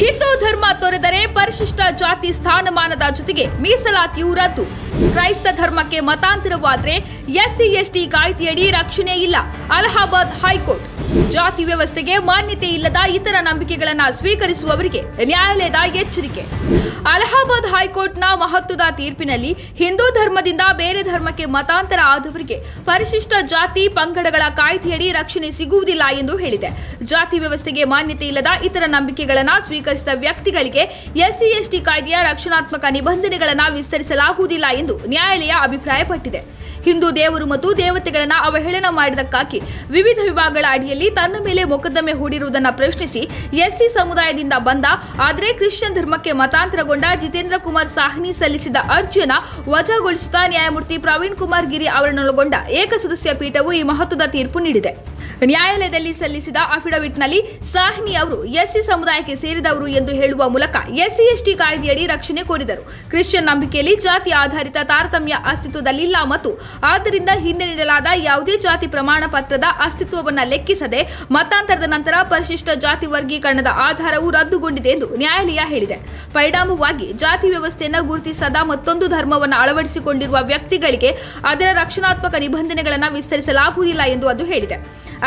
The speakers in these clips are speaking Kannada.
ಹಿಂದೂ ಧರ್ಮ ತೊರೆದರೆ ಪರಿಶಿಷ್ಟ ಜಾತಿ ಸ್ಥಾನಮಾನದ ಜೊತೆಗೆ ಮೀಸಲಾತಿಯೂ ರದ್ದು. ಕ್ರೈಸ್ತ ಧರ್ಮಕ್ಕೆ ಮತಾಂತರವಾದ್ರೆ ಎಸ್ಸಿ, ಎಸ್ಟಿ ಕಾಯ್ದೆಯಡಿ ರಕ್ಷಣೆ ಇಲ್ಲ. Allahabad high court. ಜಾತಿ ವ್ಯವಸ್ಥೆಗೆ ಮಾನ್ಯತೆ ಇಲ್ಲದ ಇತರ ನಂಬಿಕೆಗಳನ್ನ ಸ್ವೀಕರಿಸುವವರಿಗೆ ನ್ಯಾಯಾಲಯದ ಎಚ್ಚರಿಕೆ. ಅಲಹಾಬಾದ್ ಹೈಕೋರ್ಟ್ನ ಮಹತ್ವದ ತೀರ್ಪಿನಲ್ಲಿ ಹಿಂದೂ ಧರ್ಮದಿಂದ ಬೇರೆ ಧರ್ಮಕ್ಕೆ ಮತಾಂತರ ಆದವರಿಗೆ ಪರಿಶಿಷ್ಟ ಜಾತಿ ಪಂಗಡಗಳ ಕಾಯ್ದೆಯಡಿ ರಕ್ಷಣೆ ಸಿಗುವುದಿಲ್ಲ ಎಂದು ಹೇಳಿದೆ. ಜಾತಿ ವ್ಯವಸ್ಥೆಗೆ ಮಾನ್ಯತೆ ಇಲ್ಲದ ಇತರ ನಂಬಿಕೆಗಳನ್ನ ಸ್ವೀಕರಿಸಿದ ವ್ಯಕ್ತಿಗಳಿಗೆ ಎಸ್ಸಿ, ಎಸ್ಟಿ ಕಾಯ್ದೆಯ ರಕ್ಷಣಾತ್ಮಕ ನಿಬಂಧನೆಗಳನ್ನ ವಿಸ್ತರಿಸಲಾಗುವುದಿಲ್ಲ ಎಂದು ನ್ಯಾಯಾಲಯ ಅಭಿಪ್ರಾಯಪಟ್ಟಿದೆ. ಹಿಂದೂ ದೇವರು ಮತ್ತು ದೇವತೆಗಳನ್ನು ಅವಹೇಳನ ಮಾಡಿದಕ್ಕಾಗಿ ವಿವಿಧ ವಿಭಾಗಗಳ ಅಡಿಯಲ್ಲಿ ತನ್ನ ಮೇಲೆ ಮೊಕದ್ದಮೆ ಹೂಡಿರುವುದನ್ನು ಪ್ರಶ್ನಿಸಿ ಎಸ್ಸಿ ಸಮುದಾಯದಿಂದ ಬಂದ, ಆದರೆ ಕ್ರಿಶ್ಚಿಯನ್ ಧರ್ಮಕ್ಕೆ ಮತಾಂತರಗೊಂಡ ಜಿತೇಂದ್ರ ಕುಮಾರ್ ಸಾಹ್ನಿ ಸಲ್ಲಿಸಿದ ಅರ್ಜಿಯನ್ನು ವಜಾಗೊಳಿಸುತ್ತಾ ನ್ಯಾಯಮೂರ್ತಿ ಪ್ರವೀಣ್ ಕುಮಾರ್ ಗಿರಿ ಅವರನ್ನೊಳಗೊಂಡ ಏಕಸದಸ್ಯ ಪೀಠವು ಈ ಮಹತ್ವದ ತೀರ್ಪು ನೀಡಿದೆ. ನ್ಯಾಯಾಲಯದಲ್ಲಿ ಸಲ್ಲಿಸಿದ ಅಫಿಡವಿಟ್ನಲ್ಲಿ ಸಾಹ್ನಿ ಅವರು ಎಸ್ಸಿ ಸಮುದಾಯಕ್ಕೆ ಸೇರಿದವರು ಎಂದು ಹೇಳುವ ಮೂಲಕ ಎಸ್ಸಿ, ಎಸ್ಟಿ ಕಾಯ್ದೆಯಡಿ ರಕ್ಷಣೆ ಕೋರಿದರು. ಕ್ರಿಶ್ಚಿಯನ್ ನಂಬಿಕೆಯಲ್ಲಿ ಜಾತಿ ಆಧಾರಿತ ತಾರತಮ್ಯ ಅಸ್ತಿತ್ವದಲ್ಲಿಲ್ಲ ಮತ್ತು ಆದ್ದರಿಂದ ಹಿಂದೆ ನೀಡಲಾದ ಯಾವುದೇ ಜಾತಿ ಪ್ರಮಾಣ ಪತ್ರದ ಅಸ್ತಿತ್ವವನ್ನು ಲೆಕ್ಕಿಸದೆ ಮತಾಂತರದ ನಂತರ ಪರಿಶಿಷ್ಟ ಜಾತಿ ವರ್ಗೀಕರಣದ ಆಧಾರವು ರದ್ದುಗೊಂಡಿದೆ ಎಂದು ನ್ಯಾಯಾಲಯ ಹೇಳಿದೆ. ಪರಿಣಾಮವಾಗಿ ಜಾತಿ ವ್ಯವಸ್ಥೆಯನ್ನು ಗುರುತಿಸದ ಮತ್ತೊಂದು ಧರ್ಮವನ್ನು ಅಳವಡಿಸಿಕೊಂಡಿರುವ ವ್ಯಕ್ತಿಗಳಿಗೆ ಅದರ ರಕ್ಷಣಾತ್ಮಕ ನಿಬಂಧನೆಗಳನ್ನು ವಿಸ್ತರಿಸಲಾಗುವುದಿಲ್ಲ ಎಂದು ಅದು ಹೇಳಿದೆ.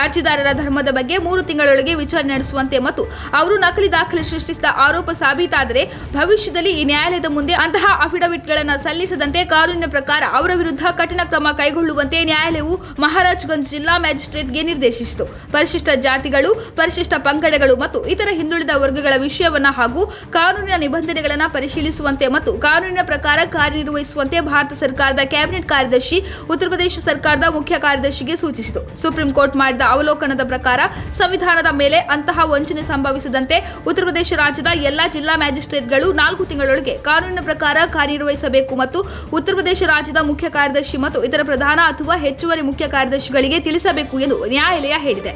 ಅರ್ಜಿದಾರರ ಧರ್ಮದ ಬಗ್ಗೆ ಮೂರು ತಿಂಗಳೊಳಗೆ ವಿಚಾರಣೆ ನಡೆಸುವಂತೆ ಮತ್ತು ಅವರು ನಕಲಿ ದಾಖಲೆ ಸೃಷ್ಟಿಸಿದ ಆರೋಪ ಸಾಬೀತಾದರೆ ಭವಿಷ್ಯದಲ್ಲಿ ಈ ನ್ಯಾಯಾಲಯದ ಮುಂದೆ ಅಂತಹ ಅಫಿಡವಿಟ್ಗಳನ್ನು ಸಲ್ಲಿಸದಂತೆ ಕಾನೂನಿನ ಪ್ರಕಾರ ಅವರ ವಿರುದ್ಧ ಕಠಿಣ ಕ್ರಮ ಕೈಗೊಳ್ಳುವಂತೆ ನ್ಯಾಯಾಲಯವು ಮಹಾರಾಜ್ಗಂಜ್ ಜಿಲ್ಲಾ ಮ್ಯಾಜಿಸ್ಟ್ರೇಟ್ಗೆ ನಿರ್ದೇಶಿಸಿತು. ಪರಿಶಿಷ್ಟ ಜಾತಿಗಳು, ಪರಿಶಿಷ್ಟ ಪಂಗಡಗಳು ಮತ್ತು ಇತರ ಹಿಂದುಳಿದ ವರ್ಗಗಳ ವಿಷಯವನ್ನ ಹಾಗೂ ಕಾನೂನಿನ ನಿಬಂಧನೆಗಳನ್ನು ಪರಿಶೀಲಿಸುವಂತೆ ಮತ್ತು ಕಾನೂನಿನ ಪ್ರಕಾರ ಕಾರ್ಯನಿರ್ವಹಿಸುವಂತೆ ಭಾರತ ಸರ್ಕಾರದ ಕ್ಯಾಬಿನೆಟ್ ಕಾರ್ಯದರ್ಶಿ, ಉತ್ತರ ಪ್ರದೇಶ ಸರ್ಕಾರದ ಮುಖ್ಯ ಕಾರ್ಯದರ್ಶಿಗೆ ಸೂಚಿಸಿತು. ಸುಪ್ರೀಂ ಕೋರ್ಟ್ ಮಾಡಿದ ಅವಲೋಕನದ ಪ್ರಕಾರ ಸಂವಿಧಾನದ ಮೇಲೆ ಅಂತಹ ವಂಚನೆ ಸಂಭವಿಸದಂತೆ ಉತ್ತರ ಪ್ರದೇಶ ರಾಜ್ಯದ ಎಲ್ಲಾ ಜಿಲ್ಲಾ ಮ್ಯಾಜಿಸ್ಟ್ರೇಟ್ಗಳು ನಾಲ್ಕು ತಿಂಗಳೊಳಗೆ ಕಾನೂನಿನ ಪ್ರಕಾರ ಕಾರ್ಯನಿರ್ವಹಿಸಬೇಕು ಮತ್ತು ಉತ್ತರ ಪ್ರದೇಶ ರಾಜ್ಯದ ಮುಖ್ಯ ಕಾರ್ಯದರ್ಶಿ ಮತ್ತು ಇತರ ಪ್ರಧಾನ ಅಥವಾ ಹೆಚ್ಚುವರಿ ಮುಖ್ಯ ಕಾರ್ಯದರ್ಶಿಗಳಿಗೆ ತಿಳಿಸಬೇಕು ಎಂದು ನ್ಯಾಯಾಲಯ ಹೇಳಿದೆ.